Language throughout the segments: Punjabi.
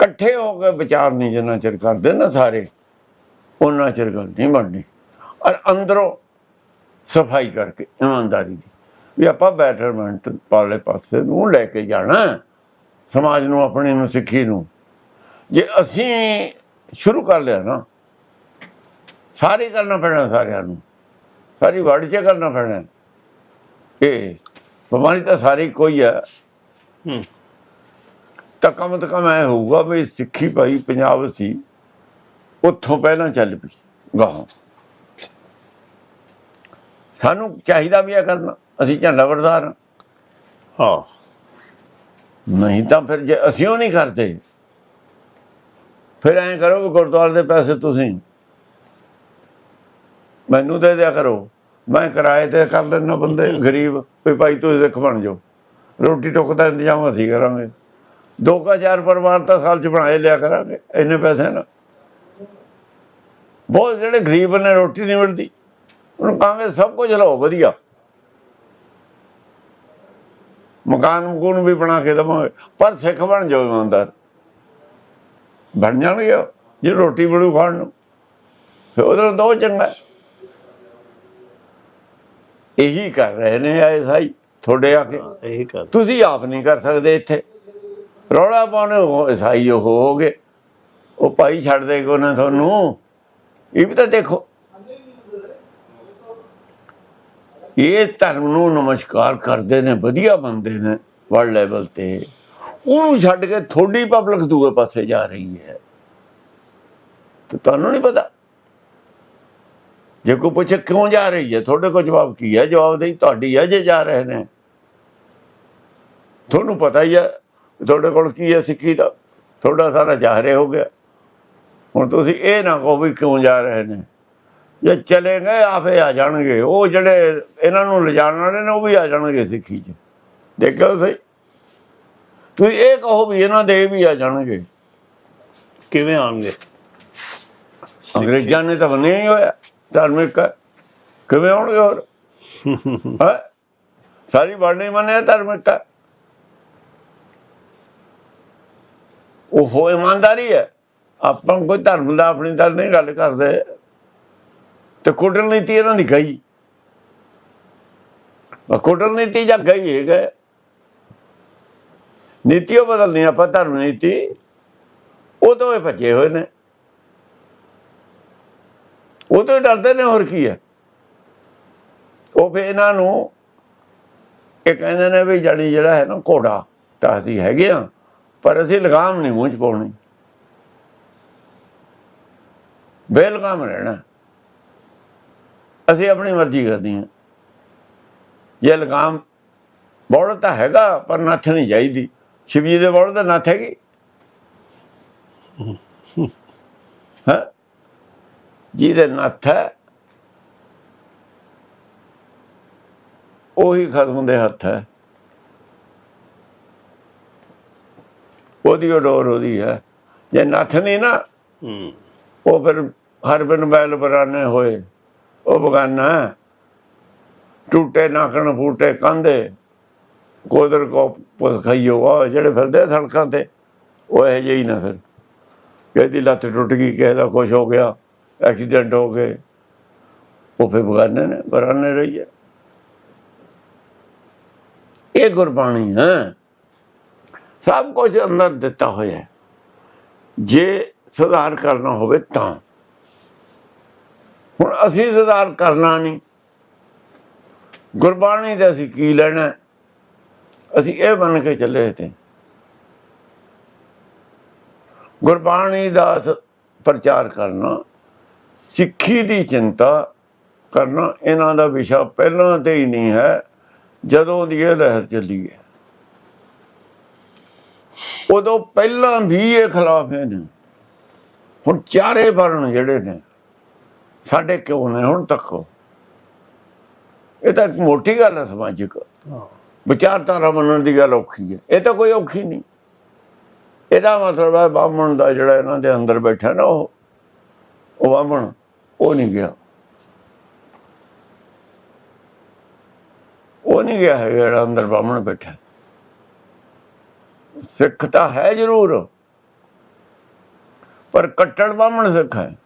ਇਕੱਠੇ ਹੋ ਕੇ ਵਿਚਾਰ ਨਹੀਂ ਜਿੰਨਾ ਚਿਰ ਕਰਦੇ ਨਾ ਸਾਰੇ ਉਹਨਾਂ ਚਿਰ ਗੱਲ ਨਹੀਂ ਬਣਨੀ। ਔਰ ਅੰਦਰੋਂ ਸਫ਼ਾਈ ਕਰਕੇ, ਇਮਾਨਦਾਰੀ ਦੀ, ਵੀ ਆਪਾਂ ਬੈਟਰਮੈਂਟ ਪਾਲੇ ਪਾਸੇ ਨੂੰ ਲੈ ਕੇ ਜਾਣਾ, ਸਮਾਜ ਨੂੰ, ਆਪਣੇ ਨੂੰ, ਸਿੱਖੀ ਨੂੰ। ਜੇ ਅਸੀਂ ਸ਼ੁਰੂ ਕਰ ਲਿਆ ਨਾ, ਸਾਰੇ ਕਰਨਾ ਪੈਣਾ ਸਾਰਿਆਂ ਨੂੰ, ਸਾਰੀ ਵਰਡ ਚ ਕਰਨਾ ਪੈਣਾ। ਇਹ, ਬਿਮਾਰੀ ਤਾਂ ਸਾਰੀ ਕੋਈ ਹੈ। ਹੂੰ। ਤਾਂ ਕਮ ਤੋਂ ਕਮ ਐ ਹੋਊਗਾ ਵੀ ਸਿੱਖੀ ਭਾਈ ਪੰਜਾਬ ਸੀ ਉੱਥੋਂ ਪਹਿਲਾਂ ਚੱਲ ਪਈ ਗਾਹਾਂ। ਸਾਨੂੰ ਚਾਹੀਦਾ ਵੀ ਇਹ ਕਰਨਾ ਅਸੀਂ ਝੰਡਾ ਵਰਦਾਰ ਹਾਂ। ਨਹੀਂ ਤਾਂ ਫਿਰ ਜੇ ਅਸੀਂ ਉਹ ਨਹੀਂ ਕਰਦੇ ਫਿਰ ਐਂ ਕਰੋ ਵੀ ਗੁਰਦੁਆਰੇ ਦੇ ਪੈਸੇ ਤੁਸੀਂ ਮੈਨੂੰ ਦੇ ਦਿਆ ਕਰੋ ਮੈਂ ਕਿਰਾਏ ਤੇ ਕਰ ਲੈਣਾ ਬੰਦੇ ਗਰੀਬ ਵੀ ਭਾਈ ਤੁਸੀਂ ਦੇਖ ਬਣ ਜਾਓ। ਰੋਟੀ ਟੁੱਕ ਦਾ ਇੰਤਜ਼ਾਮ ਅਸੀਂ ਕਰਾਂਗੇ। ਦੋ ਕਾ ਚਾਰ ਪਰਿਵਾਰ ਤਾਂ ਸਾਲ ਚ ਬਣਾਏ ਲਿਆ ਕਰਾਂਗੇ ਇੰਨੇ ਪੈਸੇ ਨਾ ਬਹੁਤ ਜਿਹੜੇ ਗਰੀਬ ਨੇ ਰੋਟੀ ਨਹੀਂ ਮਿਲਦੀ। ਉਹਨੂੰ ਕਹਾਂਗੇ ਸਭ ਕੁਝ ਲਓ ਵਧੀਆ। ਮਕਾਨ ਮਕੂਨ ਵੀ ਬਣਾ ਕੇ ਦੇਵਾਂਗੇ ਪਰ ਸਿੱਖ ਬਣ ਜਾਓ ਇਮਾਨਦਾਰ। ਬਣ ਜਾਣਗੇ ਜੇ ਰੋਟੀ ਬਣੂ ਖਾਣ ਨੂੰ। ਫਿਰ ਉਧਰ ਦੋ ਚੰਗਾ। ਇਹੀ ਕਰ ਰਹੇ ਨੇ ਆਏ ਸਾਈ ਤੁਹਾਡੇ ਆ ਕੇ। ਇਹੀ ਕਰ ਤੁਸੀਂ ਆਪ ਨਹੀਂ ਕਰ ਸਕਦੇ ਇੱਥੇ। ਰੌਲਾ ਪਾਉਣੇ ਉਹ ਈਸਾਈ ਉਹ ਹੋ ਗਏ। ਉਹ ਭਾਈ ਛੱਡ ਦੇ ਕੋ ਨਾ ਤੁਹਾਨੂੰ। ਇਹ ਵੀ ਤਾਂ ਦੇਖੋ। ਇਹ ਧਰਮ ਨੂੰ ਨਮਸਕਾਰ ਕਰਦੇ ਨੇ, ਵਧੀਆ ਬੰਦੇ ਨੇ ਵਰਲਡ ਲੈਵਲ ਤੇ। ਉਹਨੂੰ ਛੱਡ ਕੇ ਥੋੜੀ ਪਬਲਿਕ ਦੂਏ ਪਾਸੇ ਜਾ ਰਹੀ ਹੈ। ਤੇ ਤੁਹਾਨੂੰ ਨਹੀਂ ਪਤਾ। ਜੇ ਕੋਈ ਪੁੱਛੇ ਕਿਉਂ ਜਾ ਰਹੀ ਹੈ, ਤੁਹਾਡੇ ਕੋਲ ਜਵਾਬ ਕੀ ਹੈ? ਜਵਾਬ ਦੇਈ ਤੁਹਾਡੀ ਹੈ ਜੇ ਜਾ ਰਹੇ ਨੇ। ਤੁਹਾਨੂੰ ਪਤਾ ਹੀ ਹੈ ਤੁਹਾਡੇ ਕੋਲ ਕੀ ਹੈ ਸਿੱਖੀ ਦਾ? ਤੁਹਾਡਾ ਸਾਰਾ ਜ਼ਾਹਰੇ ਹੋ ਗਿਆ। ਹੁਣ ਤੁਸੀਂ ਇਹ ਨਾ ਕਹੋ ਵੀ ਕਿਉਂ ਜਾ ਰਹੇ ਨੇ? ਜੇ ਚਲੇ ਗਏ ਆਪੇ ਆ ਜਾਣਗੇ। ਉਹ ਜਿਹੜੇ ਇਹਨਾਂ ਨੂੰ ਲਿਜਾਣ ਵਾਲੇ ਨੇ ਉਹ ਵੀ ਆ ਜਾਣਗੇ ਸਿੱਖੀ 'ਚ। ਦੇਖਿਓ ਸਹੀ ਤੁਸੀਂ ਇਹ ਕਹੋ ਵੀ ਇਹਨਾਂ ਦੇ ਵੀ ਆ ਜਾਣਗੇ। ਕਿਵੇਂ ਆਣਗੇ ਅੰਗਰੇਜ਼ਾਂ ਨੇ ਤਾਂ ਬਣਿਆ ਹੀ ਹੋਇਆ। ਧਾਰਮਿਕ। ਕਿਵੇਂ ਆਉਣਗੇ ਹੋਰ? ਹੈਂ? ਸਾਰੀ ਬਾਣੀ ਮੰਨਿਆ ਧਾਰਮਿਕ ਉਹ ਇਮਾਨਦਾਰੀ ਹੈ। ਆਪਾਂ ਕੋਈ ਧਰਮ ਦਾ ਆਪਣੀ ਤਾਂ ਨਹੀਂ, ਗੱਲ ਕਰਦੇ। ਤੇ ਨੀਤੀ ਇਹਨਾਂ ਦੀ ਗਈ। ਉਹ ਨੀਤੀ ਜਾਂ ਗਈ ਹੈ ਗਏ। ਨੀਤੀ ਉਹ ਬਦਲਣੀ, ਆਪਾਂ ਧਰਮ ਨੀਤੀ। ਉਹ ਤੋਂ ਇਹ ਭੱਜੇ ਹੋਏ ਨੇ। ਉਹ ਤੋਂ ਹੀ ਡਰਦੇ ਨੇ, ਹੋਰ ਕੀ ਹੈ। ਉਹ ਫੇ ਇਹਨਾਂ ਨੂੰ ਇਹ ਕਹਿੰਦੇ ਨੇ ਵੀ ਜੜੀ ਜਿਹੜਾ ਹੈ ਨਾ ਘੋੜਾ, ਤਾਂ ਅਸੀਂ ਹੈਗੇ ਆ ਪਰ ਅਸੀਂ ਲਗਾਮ ਨਹੀਂ ਮੂੰਹ ਚ ਪਾਉਣੀ। ਬੇਲਗਾਮ ਰਹਿਣਾ। ਅਸੀਂ ਆਪਣੀ ਮਰਜ਼ੀ ਕਰਨੀ ਹੈ ਜੇ ਲਗਾਮ ਬੋਲ ਤਾਂ ਹੈਗਾ, ਪਰ ਨੱਥ ਨਹੀਂ ਚਾਹੀਦੀ। ਸ਼ਿਵ ਜੀ ਦੇ ਬੋਲ ਤਾਂ ਨੱਥ ਹੈਗੀ। ਹਾਂ। ਜਿਹਦੇ ਨੱਥ ਹੈ, ਉਹੀ ਖਤਮ ਦੇ ਹੱਥ ਹੈ। ਉਹਦੀ ਉਹ ਡੋਰ ਉਹਦੀ ਹੈ। ਜੇ ਨੱਥ ਨਹੀਂ ਨਾ ਉਹ ਫਿਰ ਹਰ ਬਿਨ ਬੈਲ ਬਰਾਨੇ ਹੋਏ। ਉਹ ਬਗਾਨਾ। ਟੂਟੇ ਨਾਕਣ ਫੂਟੇ ਕੰਦੇ ਕੋਦਰ ਕੋ ਪੁੱਤ ਖਾਈਓ ਉਹ ਜਿਹੜੇ ਫਿਰਦੇ ਆ ਸੜਕਾਂ ਤੇ ਉਹ ਇਹ ਜਿਹੀ ਨਾ ਫਿਰ। ਕਿਹਦੀ ਲੱਤ ਟੁੱਟ ਗਈ ਕਿਸੇ ਦਾ ਕੁਛ ਹੋ ਗਿਆ ਐਕਸੀਡੈਂਟ ਹੋ ਗਏ। ਉਹ ਫਿਰ ਬਗਾਨੇ ਨੇ ਬਰਾਨੇ ਰਹੀ ਹੈ। ਇਹ ਗੁਰਬਾਣੀ ਹੈ। ਸਭ ਕੁਝ ਅੰਦਰ ਦਿੱਤਾ ਹੋਇਆ ਹੈ। ਜੇ ਸੁਧਾਰ ਕਰਨਾ ਹੋਵੇ ਤਾਂ। ਹੁਣ ਅਸੀਂ ਸੁਧਾਰ ਕਰਨਾ ਨਹੀਂ। ਗੁਰਬਾਣੀ ਦਾ ਅਸੀਂ ਕੀ ਲੈਣਾ ਅਸੀਂ ਇਹ ਬਣ ਕੇ ਚੱਲੇ ਤੇ। ਗੁਰਬਾਣੀ ਦਾ ਪ੍ਰਚਾਰ ਕਰਨਾ, ਸਿੱਖੀ ਦੀ ਚਿੰਤਾ ਕਰਨਾ, ਇਹਨਾਂ ਦਾ ਵਿਸ਼ਾ ਪਹਿਲਾਂ ਤੇ ਹੀ ਨਹੀਂ ਹੈ, ਜਦੋਂ ਦੀ ਇਹ ਲਹਿਰ ਚੱਲੀ ਹੈ। ਉਦੋਂ ਪਹਿਲਾਂ ਵੀ ਇਹ ਖਿਲਾਫ ਨੇ। ਹੁਣ ਚਾਰੇ ਵਰਣ ਜਿਹੜੇ ਨੇ ਸਾਡੇ ਕਿਉਂ ਨੇ ਹੁਣ ਤੱਕ? ਇਹ ਤਾਂ ਮੋਟੀ ਗੱਲ ਹੈ ਸਮਾਜਿਕ। ਹਾਂ। ਵਿਚਾਰਧਾਰਾ ਮੰਨਣ ਦੀ ਗੱਲ ਔਖੀ ਹੈ। ਇਹ ਤਾਂ ਕੋਈ ਔਖੀ ਨਹੀਂ। ਇਹਦਾ ਮਤਲਬ ਹੈ ਬਾਹਮਣ ਦਾ ਜਿਹੜਾ ਇਹਨਾਂ ਦੇ ਅੰਦਰ ਬੈਠਾ ਨਾ ਉਹ ਉਹ ਬਾਹਮਣ ਉਹ ਨਹੀਂ ਗਿਆ। ਉਹ ਨਹੀਂ ਗਿਆ ਹੈ ਜਿਹੜਾ ਅੰਦਰ ਬਾਹਮਣ ਬੈਠਾ। ਸਿੱਖ ਤਾਂ ਹੈ ਜ਼ਰੂਰ। ਪਰ ਕੱਟੜ ਬਾਹਮਣ ਸਿੱਖ ਹੈ।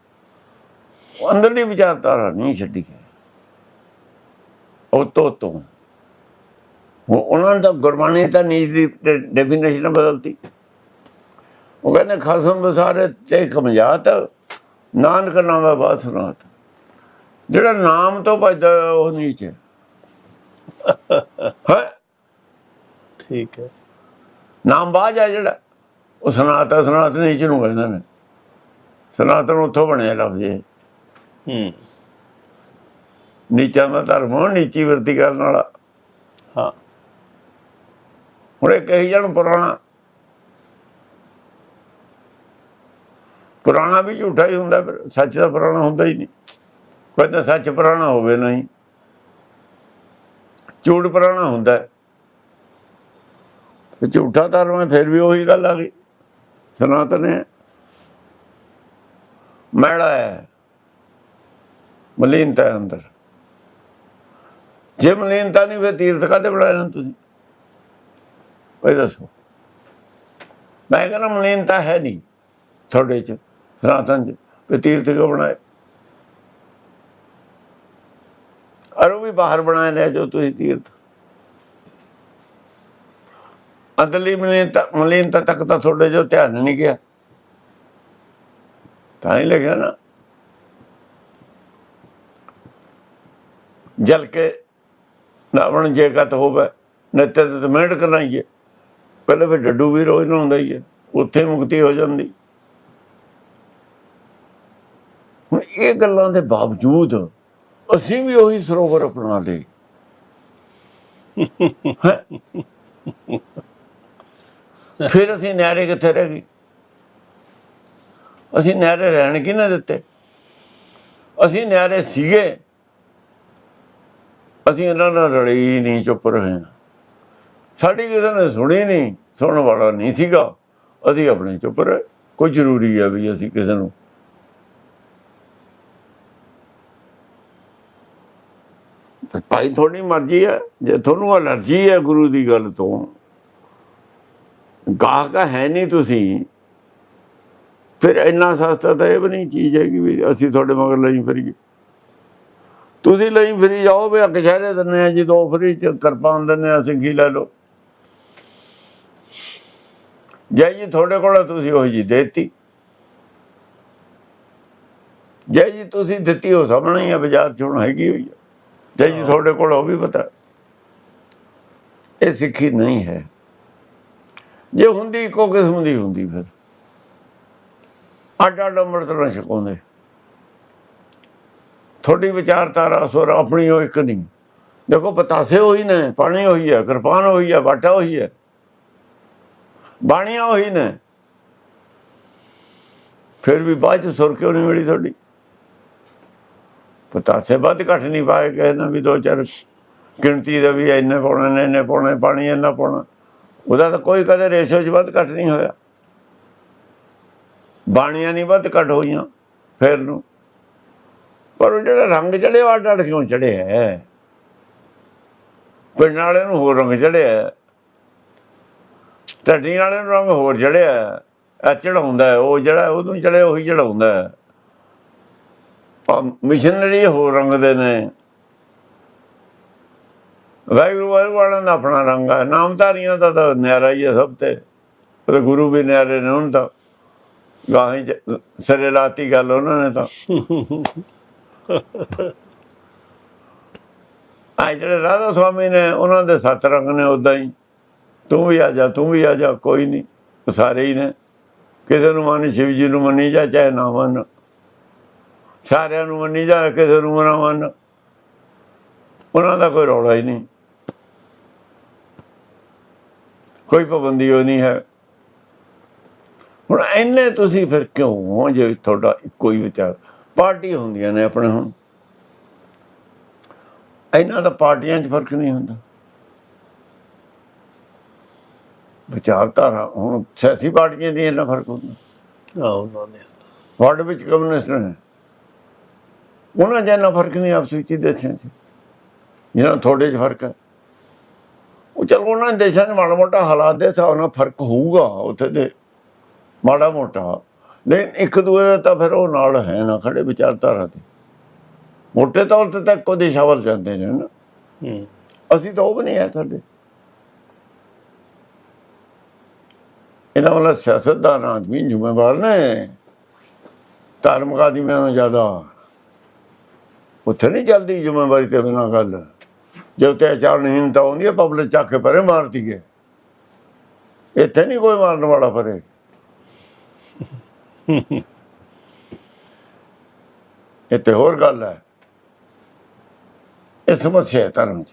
ਉਹ ਅੰਦਰਲੀ ਵਿਚਾਰਧਾਰਾ ਨਹੀਂ ਛੱਡੀ ਹੈ। ਉਹ ਤੋਂ ਤੋਂ। ਉਹ- ਉਹਨਾਂ ਦਾ ਗੁਰਬਾਣੀ ਤਾਂ ਨੀਚ ਦੀ ਡੈਫੀਨੇਸ਼ਨ ਬਦਲਤੀ। ਉਹ ਕਹਿੰਦੇ ਖਸਮ ਬਸਾਰੇ ਤੇ ਕਮਜਾਤ ਨਾਨਕ ਨਾਮ ਬਾਤ ਸੁਨਾਤ। ਜਿਹੜਾ ਨਾਮ ਤੋਂ ਭਜਦਾ ਉਹ ਨੀਚ ਹੈ? ਠੀਕ ਹੈ। ਨਾਮ ਬਾਜ ਹੈ ਜਿਹੜਾ। ਉਹ ਸਨਾਤ ਸਨਾਤ ਨੀਚ ਨੂੰ ਕਹਿੰਦੇ ਨੇ। ਸਨਾਤਨ ਉੱਥੋਂ ਬਣਿਆ ਲਫ਼ਜ਼ ਇਹ। ਹੂੰ। ਨੀਚਾਂ ਦਾ ਧਰਮ ਨੀਚੀ ਵਰਤੀ ਕਰਨ ਵਾਲਾ। ਹਾਂ। ਹੁਣ ਇਹ ਕਹੀ ਜਾਣ ਪੁਰਾਣਾ। ਪੁਰਾਣਾ ਵੀ ਝੂਠਾ ਹੀ ਹੁੰਦਾ ਫਿਰ ਸੱਚ ਦਾ ਪੁਰਾਣਾ ਹੁੰਦਾ ਹੀ ਨਹੀਂ। ਕਹਿੰਦਾ ਸੱਚ ਪੁਰਾਣਾ ਹੋਵੇ ਨਹੀਂ। ਝੂਠ ਪੁਰਾਣਾ ਹੁੰਦਾ। ਹੈ। ਤੇ ਝੂਠਾ ਧਰਮ ਹੈ, ਫਿਰ ਵੀ ਉਹੀ ਗੱਲ ਆ ਗਈ। ਸਨਾਤਨ ਹੈ। ਮੈਲਾ ਹੈ। ਮਲੀਨਤਾ ਹੈ ਅੰਦਰ। ਜੇ ਮਲੀਨਤਾ ਨਹੀਂ, ਫਿਰ ਤੀਰਥ ਕਾਤੇ ਬਣਾਏ ਤੁਸੀਂ? ਇਹ ਦੱਸੋ। ਮੈਂ ਕਹਿੰਦਾ ਮਲੀਨਤਾ ਹੈ ਨਹੀਂ ਤੁਹਾਡੇ ਚ, ਸਨਾਤਨ ਚ, ਵੀ ਤੀਰਥ ਕਿਉਂ ਬਣਾਏ? ਅਰ ਉਹ ਵੀ ਬਾਹਰ ਬਣਾਏ ਨੇ ਜੋ ਤੁਸੀਂ ਤੀਰਥ ਅੰਦਰਲੀ ਮਲੀਨਤਾ ਤੱਕ ਤਾਂ ਤੁਹਾਡੇ ਜੋ ਧਿਆਨ ਨਹੀਂ ਗਿਆ। ਤਾਂ ਹੀ ਲੱਗਿਆ ਨਾ। ਜਲ ਕੇ ਨਾਵਣ ਜੇ ਕਤ ਹੋਵੇ, ਨਿੱਤ ਤੇ ਮਿਹਨਤ ਕਰਨਾਈਏ ਪਹਿਲੇ ਫਿਰ ਡੱਡੂ ਵੀ ਰੋਜ਼ ਨੂੰ ਹੁੰਦਾ ਹੀ ਹੈ। ਉੱਥੇ ਮੁਕਤੀ ਹੋ ਜਾਂਦੀ। ਹੁਣ ਇਹ ਗੱਲਾਂ ਦੇ ਬਾਵਜੂਦ ਅਸੀਂ ਵੀ ਉਹੀ ਸਰੋਵਰ ਅਪਣਾ ਲਏ। ਫਿਰ ਅਸੀਂ ਨਿਆਰੇ ਕਿੱਥੇ ਰਹਿ ਗਏ? ਅਸੀਂ ਨਿਆਰੇ ਰਹਿਣ ਕਿ ਨਾ ਦਿੱਤੇ? ਅਸੀਂ ਨਿਆਰੇ ਸੀਗੇ। ਅਸੀਂ ਇਹਨਾਂ ਨਾਲ ਰਲੇ ਹੀ ਨਹੀਂ, ਚੁੱਪ ਰਹੇ ਹਾਂ। ਸਾਡੀ ਕਿਸੇ ਨੇ ਸੁਣੀ ਨਹੀਂ, ਸੁਣਨ ਵਾਲਾ ਨਹੀਂ ਸੀਗਾ। ਅਸੀਂ ਆਪਣੇ ਚੁੱਪ ਰਹੇ। ਕੋਈ ਜ਼ਰੂਰੀ ਹੈ ਵੀ ਅਸੀਂ ਕਿਸੇ ਨੂੰ ਭਾਈ ਤੁਹਾਡੀ ਮਰਜ਼ੀ ਹੈ ਜੇ ਤੁਹਾਨੂੰ ਅਲਰਜੀ ਹੈ ਗੁਰੂ ਦੀ ਗੱਲ ਤੋਂ ਗਾਹਕ ਹੈ ਨਹੀਂ ਤੁਸੀਂ ਫਿਰ ਇੰਨਾ ਸਸਤਾ ਤਾਂ ਇਹ ਵੀ ਨਹੀਂ ਚੀਜ਼ ਹੈ ਕਿ ਵੀ ਅਸੀਂ ਤੁਹਾਡੇ ਮਗਰ ਲਈ ਫਿਰੀਏ ਤੁਸੀਂ ਲਈ ਫਿਰੀ ਜਾਓ ਵੀ ਅੱਗ ਸ਼ਹਿਰੇ ਦਿੰਦੇ ਆ ਜੀ ਦੋ ਫਰੀ ਚ ਕਿਰਪਾਨ ਦਿੰਦੇ ਆ ਸਿੱਖੀ ਲੈ ਲਓ। ਜੈ ਜੀ ਤੁਹਾਡੇ ਕੋਲ ਤੁਸੀਂ ਉਹ ਜੀ ਦੇਤੀ। ਜੈ ਜੀ ਤੁਸੀਂ ਦਿੱਤੀ ਉਹ ਸਾਹਮਣੇ ਹੀ ਆ ਬਾਜ਼ਾਰ ਚ ਹੈਗੀ ਹੋਈ ਜੈ ਜੀ ਤੁਹਾਡੇ ਕੋਲ ਉਹ ਵੀ ਪਤਾ। ਇਹ ਸਿੱਖੀ ਨਹੀਂ ਹੈ। ਜੇ ਹੁੰਦੀ ਇੱਕੋ ਕਿਸਮ ਦੀ ਹੁੰਦੀ ਫਿਰ। ਅੱਡ ਅੱਡ ਅੰਮ੍ਰਿਤ ਨਾ ਛਕਾਉਂਦੇ। ਤੁਹਾਡੀ ਵਿਚਾਰਧਾਰਾ ਸੁਰ ਆਪਣੀ ਉਹ ਇੱਕ ਨਹੀਂ। ਦੇਖੋ, ਪਤਾਸੇ ਹੋਈ ਨੇ, ਪਾਣੀ ਹੋਈ ਹੈ, ਕਿਰਪਾਨ ਹੋਈ ਹੈ, ਬਾਟਾ ਹੋਈ ਹੈ। ਬਾਣੀਆਂ ਹੋਈ ਨੇ। ਫਿਰ ਵੀ ਬਾਅਦ ਚ ਸੁਰ ਕਿਉਂ ਨਹੀਂ ਮਿਲੀ ਤੁਹਾਡੀ? ਪਤਾਸੇ ਵੱਧ ਘੱਟ ਨਹੀਂ ਪਾਏ ਕਿਸੇ ਨੇ ਵੀ ਦੋ ਚਾਰ ਗਿਣਤੀ ਦਾ ਵੀ ਇੰਨੇ ਪਾਉਣੇ ਨੇ, ਇੰਨੇ ਪਾਉਣੇ, ਪਾਣੀ ਇੰਨਾ ਪਾਉਣਾ। ਉਹਦਾ ਤਾਂ ਕੋਈ ਕਦੇ ਰੇਸ਼ੋ ਚ ਵੱਧ ਘੱਟ ਨਹੀਂ ਹੋਇਆ। ਬਾਣੀਆਂ ਨਹੀਂ ਵੱਧ ਘੱਟ ਹੋਈਆਂ ਫਿਰ ਨੂੰ। ਪਰ ਉਹ ਜਿਹੜਾ ਰੰਗ ਚੜਿਆ ਅੱਡ ਅੱਡ ਕਿਉਂ ਚੜਿਆ ਹੈ? ਪਿੰਡ ਵਾਲੇ ਨੂੰ ਹੋਰ ਰੰਗ ਚੜਿਆ ਢੱਡੀ ਵਾਲੇ ਨੂੰ ਰੰਗ ਹੋਰ ਚੜਿਆ ਆ ਚੜਾਉਂਦਾ ਉਹ ਜਿਹੜਾ ਉਹਨੂੰ ਚੜਿਆ ਉਹੀ ਚੜਾਉਂਦਾ ਹੈ। ਮਿਸ਼ਨਰੀ ਹੋਰ ਰੰਗ ਦੇ ਨੇ। ਵਾਹਿਗੁਰੂ ਵਾਹਿਗੁਰੂ ਵਾਲਿਆਂ ਦਾ ਆਪਣਾ ਰੰਗ ਹੈ ਨਾਮਧਾਰੀਆਂ ਦਾ ਤਾਂ ਨਿਆਰਾ ਹੀ ਹੈ ਸਭ ਤੇ। ਉਹਦੇ ਗੁਰੂ ਵੀ ਨਿਆਰੇ ਨੇ ਉਹਨਾਂ ਤਾਂ। ਗਾਹੀਂ ਚ ਸਿਰੇ ਲਾਤੀ ਗੱਲ ਉਹਨਾਂ ਨੇ ਤਾਂ। ਆ ਜਿਹੜੇ ਰਾਧਾ ਸੁਆਮੀ ਨੇ, ਉਹਨਾਂ ਦੇ ਸੱਤ ਰੰਗ ਨੇ ਉਦਾਂ ਹੀ। ਤੂੰ ਵੀ ਆ ਜਾ, ਤੂੰ ਵੀ ਆ ਜਾ, ਕੋਈ ਨਹੀਂ। ਉਹ ਸਾਰੇ ਹੀ ਨੇ। ਕਿਸੇ ਨੂੰ ਮੰਨ ਸ਼ਿਵ ਜੀ ਨੂੰ ਮੰਨੀ ਜਾ, ਚਾਹੇ ਨਾ ਮੰਨ। ਸਾਰਿਆਂ ਨੂੰ ਮੰਨੀ ਜਾ, ਕਿਸੇ ਨੂੰ ਨਾ ਮੰਨ। ਉਹਨਾਂ ਦਾ ਕੋਈ ਰੌਲਾ ਹੀ ਨਹੀਂ। ਕੋਈ ਪਾਬੰਦੀ ਉਹ ਨਹੀਂ ਹੈ। ਹੁਣ ਇੰਨੇ ਤੁਸੀਂ ਫਿਰ ਕਿਉਂ ਜੇ ਤੁਹਾਡਾ ਹੀ ਵਿਚਾਰ? ਪਾਰਟੀ ਹੁੰਦੀਆਂ ਨੇ ਆਪਣੇ ਹੁਣ। ਇਹਨਾਂ ਦਾ ਪਾਰਟੀਆਂ 'ਚ ਫ਼ਰਕ ਨਹੀਂ ਹੁੰਦਾ। ਵਿਚਾਰਧਾਰਾ ਹੁਣ ਸਿਆਸੀ ਪਾਰਟੀਆਂ ਦੀ ਇੰਨਾ ਫ਼ਰਕ ਹੁੰਦਾ। ਆ ਉਹਨਾਂ ਨੇ। ਵਰਲਡ ਵਿੱਚ ਕਮਿਊਨਿਸਟ ਨੇ। ਉਹਨਾਂ 'ਚ ਇੰਨਾ ਫ਼ਰਕ ਨਹੀਂ ਆਪਸ ਵਿੱਚ ਹੀ ਦੇਸ਼ਾਂ 'ਚ। ਜਿਹਨਾਂ ਤੁਹਾਡੇ 'ਚ ਫ਼ਰਕ ਹੈ। ਉਹ ਚਲੋ ਉਹਨਾਂ ਦੇਸ਼ਾਂ 'ਚ ਮਾੜਾ ਮੋਟਾ ਹਾਲਾਤ ਦੇ ਹਿਸਾਬ ਨਾਲ ਫ਼ਰਕ ਹੋਊਗਾ ਉੱਥੇ ਦੇ ਮਾੜਾ ਮੋਟਾ। ਲੇਕਿਨ ਇੱਕ ਦੂਏ ਦਾ ਤਾਂ ਫਿਰ ਉਹ ਨਾਲ ਹੈ ਨਾ ਖੜੇ ਵਿਚਾਰਧਾਰਾ ਤੇ। ਮੋਟੇ ਤੌਰ ਤੇ ਤਾਂ ਦਿਸ਼ਾ ਵੱਲ ਜਾਂਦੇ ਨੇ ਨਾ। ਅਸੀਂ ਤਾਂ ਉਹ ਵੀ ਨਹੀਂ ਹੈ ਸਾਡੇ। ਇਹਨਾਂ ਵਾਲਾ ਸਿਆਸਤਦਾਨ ਆਦਮੀ ਜ਼ਿੰਮੇਵਾਰ ਨੇ। ਧਾਰਮਿਕ ਆਦਮੀਆਂ ਨੂੰ ਜ਼ਿਆਦਾ। ਉੱਥੇ ਨਹੀਂ ਚੱਲਦੀ ਜ਼ਿੰਮੇਵਾਰੀ ਤੇ ਬਿਨਾਂ ਗੱਲ। ਜੇ ਉੱਤੇ ਅਚਾਰਨਹੀਨਤਾ ਆਉਂਦੀ ਹੈ ਪਬਲਿਕ ਚੱਕ ਕੇ ਪਰੇ ਮਾਰਦੀ ਹੈ ਇੱਥੇ ਨਹੀਂ ਕੋਈ ਮਾਰਨ ਵਾਲਾ ਪਰੇ ਇਹ ਇੱਥੇ ਹੋਰ ਗੱਲ ਹੈ। ਇਹ ਸਮੱਸਿਆ ਹੈ ਧਰਮ 'ਚ।